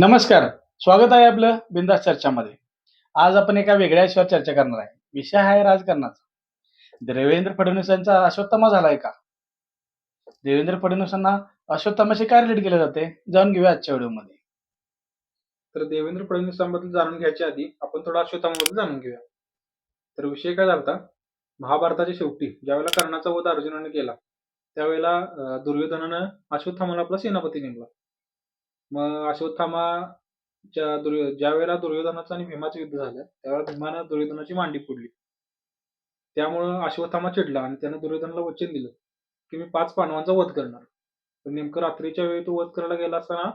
नमस्कार स्वागत आहे आपलं बिंदास चर्चामध्ये. आज आपण एका वेगळ्या विषयावर चर्चा करणार आहे. विषय आहे राजकारणाचा. देवेंद्र फडणवीसांचा अश्वत्थामा झालाय का? देवेंद्र फडणवीसांना अश्वत्थामाशी काय रिलेट केले जाते? जाणून घेऊया आजच्या व्हिडिओमध्ये. तर देवेंद्र फडणवीसांबद्दल जाणून घ्यायच्या आधी आपण थोडा अश्वत्थामाबद्दल जाणून घेऊया. तर विषय काय झाला महाभारताच्या शेवटी ज्यावेळेला कर्णाचा वध अर्जुनाने केला त्यावेळेला दुर्योधनानं अश्वत्थामाला आपला सेनापती नेमला. मग अश्वत्थामाच्या दुर्यो ज्या वेळेला दुर्योधनाचं आणि भीमाचं युद्ध झालं त्यावेळेला भीमानं दुर्योधनाची मांडी फोडली. त्यामुळं अश्वत्थामा चिडला आणि त्यानं दुर्योधनाला वचन दिलं की मी पाच पांडवांचा वध करणार. नेमकं रात्रीच्या वेळी तो वध करायला गेला असताना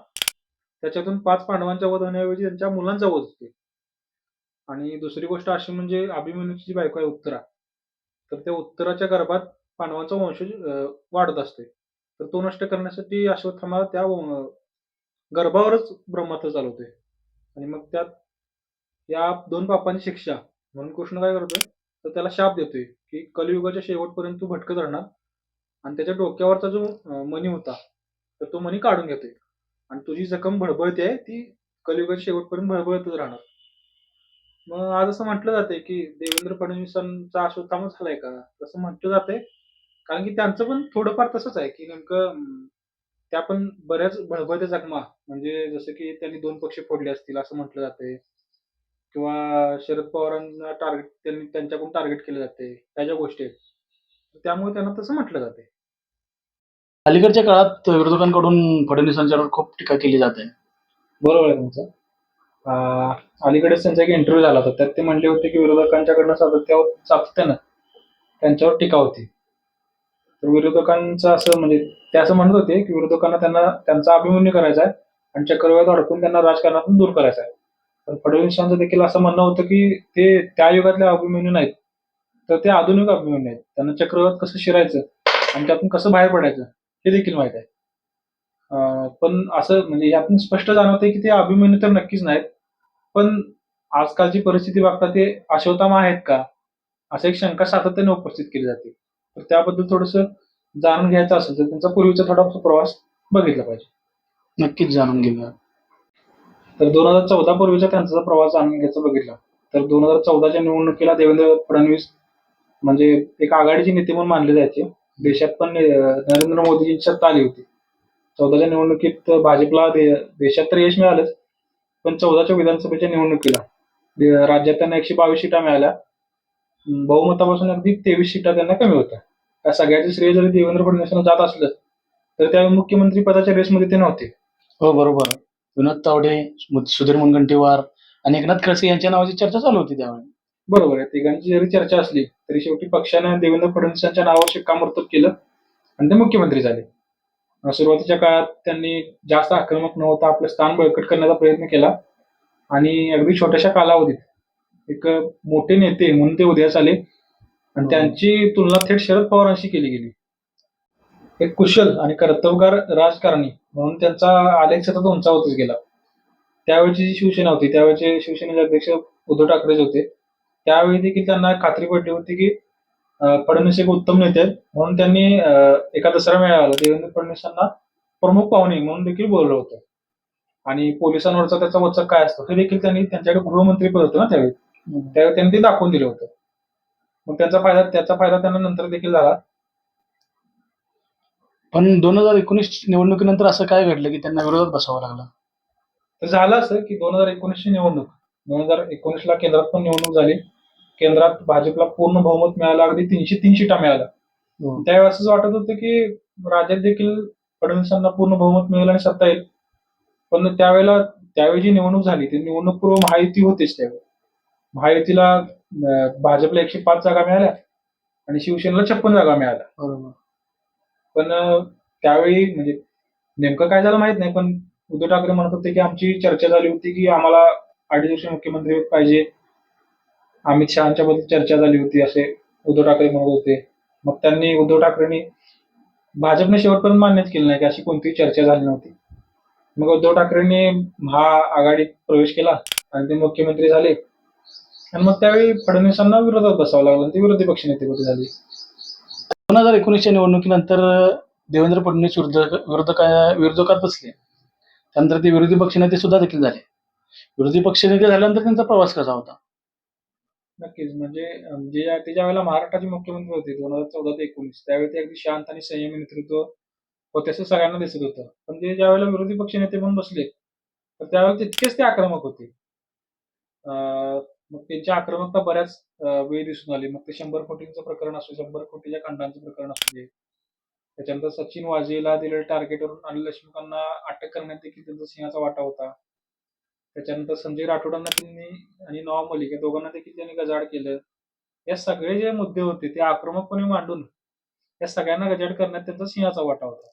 त्याच्यातून पाच पांडवांचा वध होण्याऐवजी त्यांच्या मुलांचा वध होते आणि दुसरी गोष्ट अशी म्हणजे अभिमन्यूची जी बायको आहे उत्तरा तर त्या उत्तराच्या गर्भात पांडवांचा वंशज वाढत असते तर तो नष्ट करण्यासाठी अश्वत्थामा त्या गर्भावरच ब्रह्मास्त्र चालवतोय. आणि मग त्यात या दोन पापांची शिक्षा म्हणून कृष्ण काय करतोय? तर त्याला शाप देतोय की कलियुगाच्या शेवटपर्यंत तू भटकत राहणार. आणि त्याच्या डोक्यावरचा जो अं, मणी होता तर तो मणी काढून घेतोय. आणि तुझी जखम भडबळते आहे ती कलियुगाच्या शेवटपर्यंत भडबळतच राहणार. मग आज असं म्हटलं जाते की देवेंद्र फडणवीसांचा अश्वत्थामा झालाय का? तसं म्हटलं जाते कारण की त्यांचं पण थोडंफार तसंच आहे की नेमकं त्या पण बऱ्याच भडबळत्या जखमा. म्हणजे जसं की त्यांनी दोन पक्ष फोडले असतील असं म्हटलं जाते किंवा शरद पवारांना टार्गेट त्यांनी त्यांच्याकडून टार्गेट केलं जाते त्या ज्या गोष्टी आहेत. त्यामुळे त्यांना तसं म्हटलं जाते अलीकडच्या काळात विरोधकांकडून फडणवीसांच्यावर खूप टीका केली जाते. बरोबर आहे तुमचं. अलीकडेच त्यांचा एक इंटरव्ह्यू झाला होता. त्यात ते म्हणले होते की विरोधकांच्याकडनं सातत्यावर सातत्यानं त्यांच्यावर टीका होती. तर विरोधकांचं असं म्हणजे ते असं म्हणत होते की विरोधकांना त्यांना त्यांचा अभिमन्यू करायचा आहे आणि चक्रव्यूहात अडकून त्यांना राजकारणातून दूर करायचं आहे. पण फडणवीसांचं देखील असं म्हणणं होतं की ते त्या युगातले अभिमन्यू नाहीत. तर ते आधुनिक अभिमन्यू आहेत. त्यांना चक्रवात कसं शिरायचं आणि त्यातून कसं बाहेर पडायचं हे देखील माहीत आहे. पण असं म्हणजे यातून स्पष्ट जाणवते की ते अभिमन्यू तर नक्कीच नाहीत. पण आजकालची परिस्थिती बघता ते अशोतामा आहेत का? असं एक शंका सातत्याने उपस्थित केली जाते. तर त्याबद्दल थोडस जाणून घ्यायचं असेल तर त्यांचा पूर्वीचा थोडासा प्रवास बघितला पाहिजे. नक्कीच जाणून घेऊया. तर दोन हजार चौदा पूर्वीचा त्यांचा प्रवास जाणून घ्यायचा बघितला. तर दोन हजार चौदाच्या निवडणुकीला देवेंद्र फडणवीस म्हणजे एक आघाडीचे नेते म्हणून मानले जायचे. देशात पण नरेंद्र मोदींची सत्ता आली होती. चौदाच्या निवडणुकीत भाजपला देशात तर यश मिळालंच. पण चौदाच्या विधानसभेच्या निवडणुकीला राज्यात त्यांना एकशे बावीस सीटा मिळाल्या. बहुमतापासून अगदी तेवीस सीटा त्यांना कमी होत्या. त्या सगळ्याचे श्रेय जरी देवेंद्र फडणवीसांना जात असलं तर त्या मुख्यमंत्री पदाच्या रेसमध्ये ते नव्हते. हो बरोबर. विनोद तावडे सुधीर मुनगंटीवार आणि एकनाथ खडसे यांच्या नावाची चर्चा चालू होती त्यावेळी. बरोबर आहे. तिघांची जरी चर्चा असली तरी शेवटी पक्षाने देवेंद्र फडणवीसांच्या नावावर शिक्कामोर्तब केलं आणि ते मुख्यमंत्री झाले. सुरुवातीच्या काळात त्यांनी जास्त आक्रमक न होता आपलं स्थान बळकट करण्याचा प्रयत्न केला आणि अगदी छोट्याशा कालावधीत एक मोठे नेते म्हणून ते उदयास आले. आणि हो. त्यांची तुलना थेट शरद पवारांशी केली गेली. एक कुशल आणि कर्तबगार राजकारणी म्हणून त्यांचा आलेख सतत उंचावतच गेला. त्यावेळची जी शिवसेना होती त्यावेळेचे शिवसेनेचे अध्यक्ष उद्धव ठाकरेच होते. त्यावेळी देखील त्यांना खात्री पडली होती की फडणवीस एक उत्तम नेते आहेत. म्हणून त्यांनी एका दसरा मेळाव्याला देवेंद्र फडणवीसांना प्रमुख पाहुणे म्हणून देखील बोललं होतं. आणि पोलिसांवरचा त्याचा वचक काय असतो हे देखील त्यांनी त्यांच्याकडे गृहमंत्री पद होतं ना त्यावेळी. त्यावेळी त्यांनी ते दाखवून दिलं होतं. मग त्याचा फायदा त्याचा फायदा त्यांना नंतर देखील झाला. पण दोन हजार एकोणीस निवडणुकीनंतर असं काय घडलं की त्यांना विरोधात बसावं लागलं? तर झालं असं की दोन हजार एकोणीसची निवडणूक दोन हजार एकोणीसला केंद्रात पण निवडणूक झाली. केंद्रात भाजपला पूर्ण बहुमत मिळालं अगदी तीनशे तीन सीटा मिळाल्या. त्यावेळी असंच वाटत होतं की राज्यात देखील फडणवीसांना पूर्ण बहुमत मिळेल आणि सत्ता येईल. पण त्यावेळेला त्यावेळी जी निवडणूक झाली ती निवडणूक पूर्व महायुती होतीच त्यावेळी. महायुतीला भाजपला एकशे पाच जागा मिळाल्या आणि शिवसेनेला छप्पन जागा मिळाल्या. बरोबर. पण त्यावेळी म्हणजे नेमकं काय झालं माहीत नाही पण उद्धव ठाकरे म्हणत होते की आमची चर्चा झाली होती की आम्हाला अडीच वर्ष मुख्यमंत्री पाहिजे. अमित शहाच्या बद्दल चर्चा झाली होती असे उद्धव ठाकरे म्हणत होते. मग त्यांनी उद्धव ठाकरेंनी भाजपने शेवटपर्यंत मान्यच केलं नाही की अशी कोणतीही चर्चा झाली नव्हती. मग उद्धव ठाकरेंनी महाआघाडीत प्रवेश केला आणि ते मुख्यमंत्री झाले. आणि मग त्यावेळी फडणवीसांना विरोधात बसावं लागलं ते विरोधी पक्षनेतेपदी झाले? दोन हजार एकोणीसच्या निवडणुकीनंतर देवेंद्र फडणवीस विरोधक विरोधका विरोधकात बसले. त्यानंतर ते विरोधी पक्षनेते सुद्धा देखील झाले. विरोधी पक्षनेते झाल्यानंतर त्यांचा प्रवास कसा होता? नक्कीच. म्हणजे जे ते ज्या वेळेला महाराष्ट्राचे मुख्यमंत्री होते दोन हजार चौदा ते एकोणीस त्यावेळी ते अगदी शांत आणि संयमी नेतृत्व होते असं सगळ्यांना दिसत होतं. पण ते ज्या वेळेला विरोधी पक्ष नेते म्हणून बसले तर त्यावेळेला तितकेच ते आक्रमक होते. अं, मग त्यांची आक्रमकता बऱ्याच वेळी दिसून आली. मग ते शंभर कोटींचं प्रकरण असू शंभर कोटीच्या खंडांचं प्रकरण असू दे. त्याच्यानंतर सचिन वाझेला दिलेल्या टार्गेटवरून अनिल देशमुखांना अटक करण्यात देखील त्यांचा सिंहाचा वाटा होता. त्याच्यानंतर संजय राठोडांना त्यांनी आणि नवाब मलिक या दोघांना देखील त्यांनी गजाड केलं. या सगळे जे मुद्दे होते ते आक्रमकपणे मांडून या सगळ्यांना गजाड करण्यात त्यांचा सिंहाचा वाटा होता.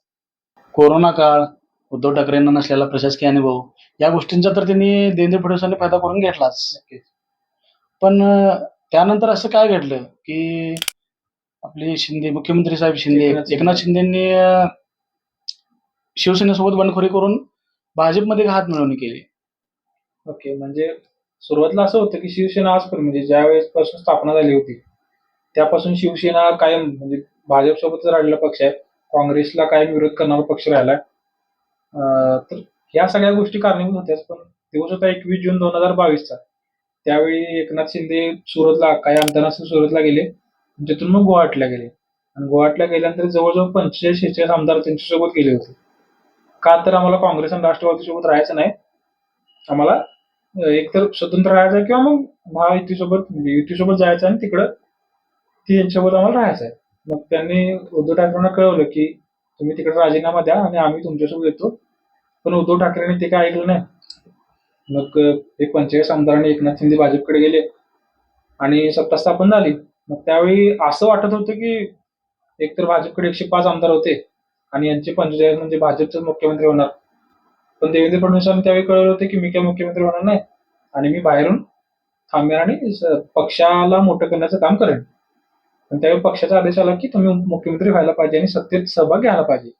कोरोना काळ उद्धव ठाकरेंना नसलेला प्रशासकीय अनुभव या गोष्टींचा तर त्यांनी देवेंद्र फडणवीसांनी फायदा करून घेतलाच. पण अं, त्यानंतर असं काय घडलं की आपले शिंदे मुख्यमंत्री साहेब शिंदे एकनाथ शिंदे. एकनाथ शिंदेंनी अं, शिवसेनेसोबत बंडखोरी करून भाजपमध्ये हात मिळवणी केली. ओके म्हणजे सुरुवातीला असं होतं की शिवसेना आजपर्यंत म्हणजे ज्या वेळेसपासून स्थापना झाली होती त्यापासून शिवसेना कायम म्हणजे भाजपसोबतच राहिलेला पक्ष आहे. काँग्रेसला कायम विरोध करणारा पक्ष राहिलाय. अं, तर ह्या सगळ्या गोष्टी कारणीभूत होत्याच पण दिवस होता एकवीस जून दोन हजार बावीसचा. त्यावेळी एकनाथ शिंदे सुरतला काही आमदारांसह सुरतला गेले. तिथून मग गुवाहाटीला गेले. आणि गुवाहाटीला गेल्यानंतर जवळजवळ पंचेचाळीस शेहेचाळीस आमदार त्यांच्यासोबत गेले होते. का तर आम्हाला काँग्रेस आणि राष्ट्रवादीसोबत राहायचं नाही. आम्हाला एकतर स्वतंत्र राहायचं आहे किंवा मग महायुतीसोबत म्हणजे युतीसोबत जायचं आणि तिकडं ती यांच्यासोबत आम्हाला राहायचं आहे. मग त्यांनी उद्धव ठाकरेंना कळवलं की तुम्ही तिकडे राजीनामा द्या आणि आम्ही तुमच्यासोबत येतो. पण उद्धव ठाकरेंनी ते काय ऐकलं नाही. मग हे एक पंचेचाळीस आमदारांनी एकनाथ शिंदे भाजपकडे गेले आणि सत्ता स्थापन झाली. मग त्यावेळी असं वाटत होतं की एकतर भाजपकडे एकशे पाच आमदार होते आणि यांचे पंचेचाळीस म्हणजे भाजपचं मुख्यमंत्री होणार. पण देवेंद्र फडणवीसांनी त्यावेळी कळवलं होतं की मी काय मुख्यमंत्री होणार नाही आणि मी बाहेरून थांबेन आणि पक्षाला मोठं करण्याचं काम करेन. पण त्यावेळी पक्षाचा आदेश आला की तुम्ही मुख्यमंत्री व्हायला पाहिजे आणि सत्तेत सहभाग घ्यायला पाहिजे.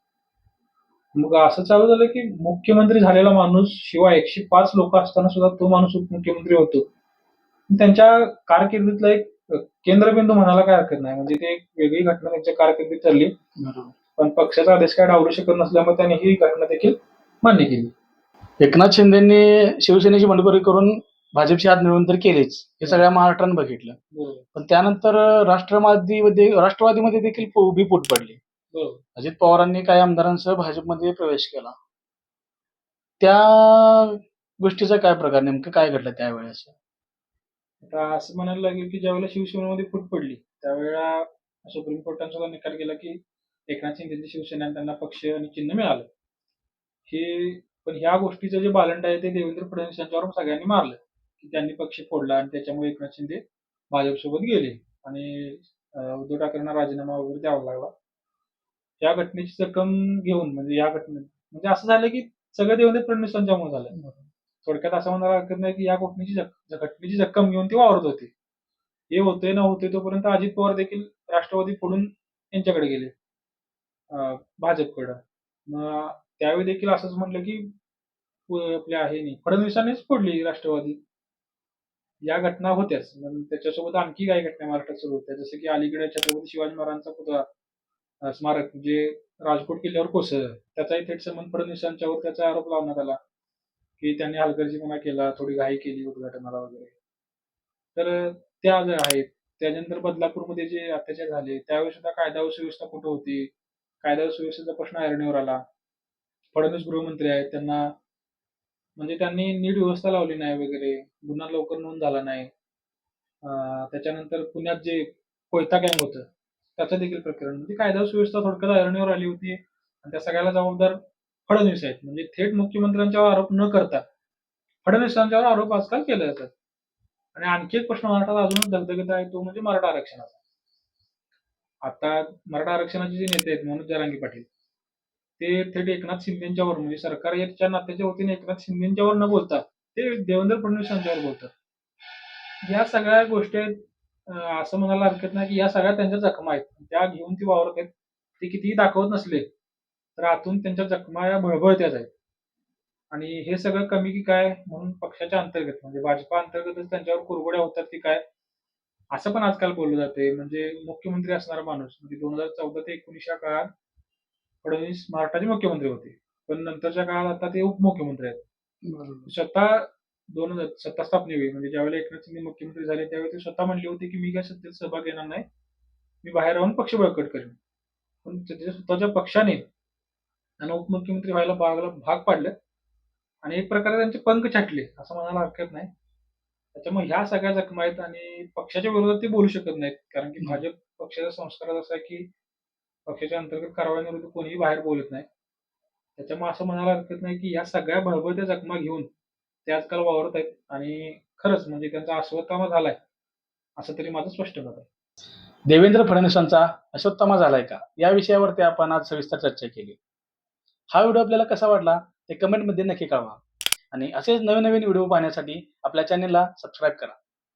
मग असं चालू झालं की मुख्यमंत्री झालेला माणूस शिवाय एकशे पाच लोक असताना सुद्धा तो माणूस उपमुख्यमंत्री होतो. त्यांच्या कारकिर्दीतला एक केंद्रबिंदू म्हणायला काय हरकत नाही. म्हणजे ते एक वेगळी घटना त्यांच्या कारकिर्दीत चालली पण पक्षाचा आदेश काय डावलू शकत नसल्यामुळे त्यांनी ही घटना देखील मान्य केली. एकनाथ शिंदेंनी शिवसेनेची बंडखोरी करून भाजपची हात मिळवून तर केलीच. हे सगळ्या महाराष्ट्रानं बघितलं. पण त्यानंतर राष्ट्रवादीमध्ये राष्ट्रवादीमध्ये देखील उभी फूट पडली. अजित पवारांनी काही आमदारांसह भाजपमध्ये प्रवेश केला. त्या गोष्टीचा काय प्रकार नेमकं काय घडलं त्यावेळेस? आता असं म्हणायला लागेल की ज्यावेळेला शिवसेनेमध्ये फूट पडली त्यावेळेला सुप्रीम कोर्टाने सुद्धा निकाल केला की एकनाथ शिंदेची शिवसेना त्यांना पक्ष आणि चिन्ह मिळालं. हे पण ह्या गोष्टीचं जे बालंट आहे ते देवेंद्र फडणवीस यांच्यावर सगळ्यांनी मारलं की त्यांनी पक्ष फोडला आणि त्याच्यामुळे एकनाथ शिंदे भाजपसोबत गेले. आणि उद्धव ठाकरेंना राजीनामा वगैरे द्यावा लागला. या घटनेची जखम घेऊन म्हणजे या घटनेत म्हणजे असं झालं की सगळं देवेंद्र फडणवीस यांच्यामुळे झालं. थोडक्यात असं म्हणायला हरकत नाही की या घटनेची घटनेची जक्कम घेऊन ते वावरत होते. हे होते ना होते तोपर्यंत अजित पवार देखील राष्ट्रवादी फोडून यांच्याकडे गेले. अं, भाजपकडं. मग त्यावेळी देखील असंच म्हटलं की आपल्या आहे नाही फडणवीसांनीच फोडली राष्ट्रवादी. या घटना होत्याच. त्याच्यासोबत आणखी काही घटना महाराष्ट्रात सुरू होत्या. जसं की अलीकडे छत्रपती शिवाजी महाराजांचा पुतळा स्मारक जे राजकोट किल्ल्यावर कोसळलं त्याचाही थेट संबंध फडणवीसांच्यावर त्याचा आरोप लावण्यात आला. की त्यांनी हलगर्जीपणा केला थोडी घाई केली उद्घाटनाला वगैरे. तर त्या ज्या आहेत त्यानंतर बदलापूरमध्ये जे अत्याचार झाले त्यावेळी सुद्धा कायदा व सुव्यवस्था कुठं होती? कायदा व सुव्यवस्थेचा प्रश्न ऐरणीवर आला. फडणवीस गृहमंत्री आहेत त्यांना म्हणजे त्यांनी नीट व्यवस्था लावली नाही वगैरे गुन्हा लवकर नोंद झाला नाही. त्याच्यानंतर पुण्यात जे कोयता गँग होतं त्याचं देखील प्रकरण. म्हणजे कायदा सुव्यवस्था थोडक्यात ऐरणीवर आली होती. आणि त्या सगळ्याला जबाबदार फडणवीस आहेत. म्हणजे थेट मुख्यमंत्र्यांच्यावर आरोप न करता फडणवीसांच्यावर आरोप आजकाल केले जातात. आणि आणखी एक प्रश्न महाराष्ट्रात अजूनच दगदगत आहे तो म्हणजे मराठा आरक्षणाचा. आता मराठा आरक्षणाचे जे नेते आहेत मनोज जरांगे पाटील ते थेट एकनाथ शिंदेच्यावर म्हणजे सरकार याच्या नात्याच्या वतीने एकनाथ शिंदेच्यावर न बोलता ते देवेंद्र फडणवीस यांच्यावर बोलतात. या सगळ्या गोष्टी आहेत असं म्हणायला हरकत नाही की या सगळ्या त्यांच्या जखमा आहेत. त्या घेऊन ती वावरत आहेत ते कितीही दाखवत नसले तर आतून त्यांच्या जखमा या बळबळत्याच आहेत. आणि हे सगळं कमी की काय म्हणून पक्षाच्या अंतर्गत म्हणजे भाजपा अंतर्गतच त्यांच्यावर कुरघोड्या होतात की काय असं पण आजकाल बोललं जाते म्हणजे मुख्यमंत्री असणारा माणूस म्हणजे दोन हजार चौदा ते एकोणीस या काळात फडणवीस महाराष्ट्राचे मुख्यमंत्री होते. पण नंतरच्या काळात आता ते उपमुख्यमंत्री आहेत. स्वतः दोन हजार सत्ता स्थापनेवेळी म्हणजे ज्यावेळेला एकनाथ शिंदे मुख्यमंत्री झाले त्यावेळी ते स्वतः म्हणले होते की मी काय सत्तेत सहभाग घेणार नाही. मी बाहेर राहून पक्ष बळकट करेन. पण त्याच्या स्वतःच्या पक्षाने त्यांना उपमुख्यमंत्री व्हायला भागला भाग पाडलं आणि एक प्रकारे त्यांचे पंख छाटले असं म्हणायला हरकत नाही. त्याच्यामुळे ह्या सगळ्या जखमा आहेत आणि पक्षाच्या विरोधात ते बोलू शकत नाहीत. कारण की भाजप पक्षाचा संस्कार असा आहे की पक्षाच्या अंतर्गत कारवाईविरुद्ध कोणीही बाहेर बोलत नाही. त्याच्यामुळे असं म्हणायला हरकत नाही की या सगळ्या भरभरत्या जखमा घेऊन ते आजकाल वावरत आहेत आणि खरंच म्हणजे त्यांचा अश्वत्थामा झालाय. असं तरी माझं स्पष्ट मत आहे. देवेंद्र फडणवीसांचा अश्वत्थामा झालाय का? या विषयावरती आपण आज सविस्तर चर्चा केली. हा व्हिडिओ आपल्याला कसा वाटला ते कमेंटमध्ये नक्की कळवा. आणि असेच नवीन नवीन व्हिडिओ पाहण्यासाठी आपल्या चॅनेलला सबस्क्राईब करा.